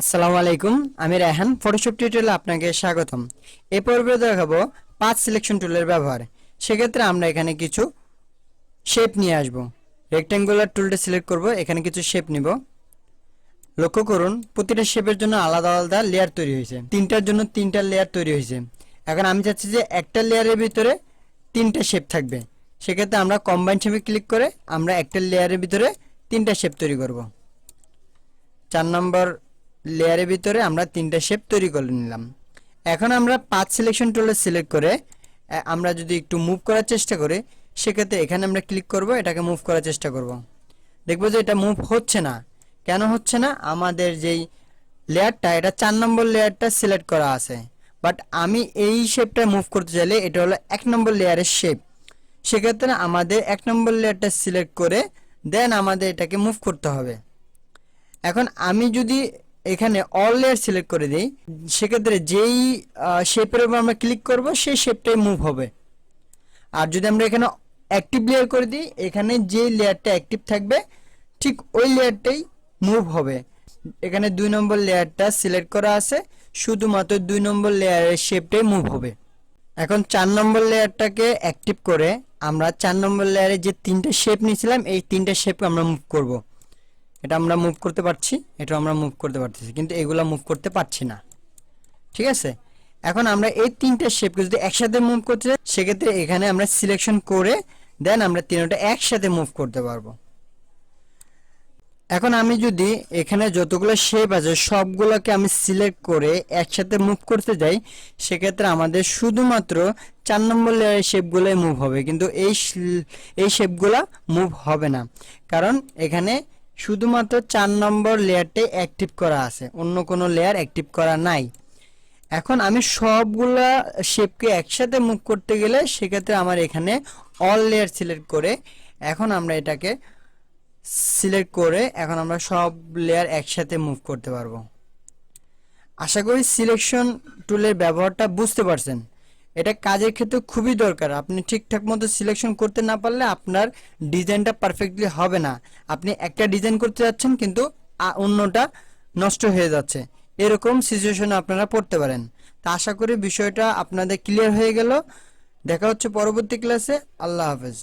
আসসালামু আলাইকুম, আমি রেহান। ফটোশপ টিউটোরিয়ালে আপনাকে স্বাগতম। এই পর্বে দেখাবো পাঁচ সিলেকশন টুলের ব্যবহার। সেক্ষেত্রে আমরা এখানে কিছু শেপ নিয়ে আসব। রেক্ট্যাঙ্গুলার টুলটা সিলেক্ট করব, এখানে কিছু শেপ নিব। লক্ষ্য করুন, প্রতিটা শেপের জন্য আলাদা আলাদা লেয়ার তৈরি হয়েছে। তিনটার জন্য তিনটা লেয়ার তৈরি হয়েছে। এখন আমি চাচ্ছি যে একটা লেয়ারের ভিতরে তিনটা শেপ থাকবে। সেক্ষেত্রে আমরা কম্বাইন শেপে ক্লিক করে আমরা একটা লেয়ারের ভিতরে তিনটা শেপ তৈরি করব। চার নম্বর লেয়ারের ভিতরে আমরা তিনটা শেপ তৈরি করে নিলাম। এখন আমরা পাঁচ সিলেকশন টুলে সিলেক্ট করে আমরা যদি একটু মুভ করার চেষ্টা করি, সেক্ষেত্রে এখানে আমরা ক্লিক করব, এটাকে মুভ করার চেষ্টা করব। দেখব যে এটা মুভ হচ্ছে না। কেন হচ্ছে না? আমাদের যেই লেয়ারটা এটা চার নম্বর লেয়ারটা সিলেক্ট করা আছে। বাট আমি এই শেপটা মুভ করতে চাইলে এটা হলো এক নম্বর লেয়ারের শেপ সেক্ষেত্রে আমাদের এক নম্বর লেয়ারটা সিলেক্ট করে দেন আমাদের এটাকে মুভ করতে হবে। এখন আমি যদি এখানে অল লেয়ার সিলেক্ট করে দিই। সেক্ষেত্রে যেই শেপের উপর আমরা ক্লিক করব, সেই শেপটাই মুভ হবে। আর যদি আমরা এখানে অ্যাক্টিভ লেয়ার করে দিই, এখানে যে লেয়ারটা অ্যাক্টিভ থাকবে, ঠিক ওই লেয়ারটাই মুভ হবে। এখানে দুই নম্বর লেয়ারটা সিলেক্ট করা আছে, শুধুমাত্র দুই নম্বর লেয়ারের শেপটাই মুভ হবে। এখন চার নম্বর লেয়ারটাকে অ্যাক্টিভ করে আমরা চার নম্বর লেয়ারে যে তিনটে শেপ নিয়েছিলাম, এই তিনটে শেপ আমরা মুভ করব। এটা আমরা মুভ করতে পারছি এটা আমরা মুভ করতে পারতেছি, কিন্তু এগুলা মুভ করতে পারছি না। ঠিক আছে? এখন আমরা এই তিনটে শেপকে যদি একসাথে মুভ করতে চাই সেক্ষেত্রে এখানে আমরা সিলেকশন করে দেন আমরা তিনটা একসাথে মুভ করতে পারব। এখন আমি যদি এখানে যতগুলো শেপ আছে, সবগুলোকে আমি সিলেক্ট করে একসাথে মুভ করতে যাই, সেক্ষেত্রে আমাদের শুধুমাত্র চার নম্বর লেয়ারের শেপগুলোই মুভ হবে, কিন্তু এই এই শেপগুলা মুভ হবে না। কারণ এখানে শুধুমাত্র চার নম্বর লেয়ারটাই অ্যাক্টিভ করা আছে। অন্য কোনো লেয়ার অ্যাক্টিভ করা নাই। এখন আমি সবগুলা শেপকে একসাথে মুভ করতে গেলে সেক্ষেত্রে আমার এখানে অল লেয়ার সিলেক্ট করে এখন আমরা এটাকে সিলেক্ট করে এখন আমরা সব লেয়ার একসাথে মুভ করতে পারব। আশা করি সিলেকশন টুলের ব্যবহারটা বুঝতে পারছেন। এটা কাজের ক্ষেত্রে খুবই দরকার। আপনি ঠিকঠাক মতো সিলেকশন করতে না পারলে আপনার ডিজাইনটা পারফেক্টলি হবে না। আপনি একটা ডিজাইন করতে যাচ্ছেন কিন্তু অন্যটা নষ্ট হয়ে যাচ্ছে। এরকম সিচুয়েশনে আপনারা পড়তে পারেন। তা আশা করি বিষয়টা আপনাদের ক্লিয়ার হয়ে গেল। দেখা হচ্ছে পরবর্তী ক্লাসে আল্লাহ হাফেজ।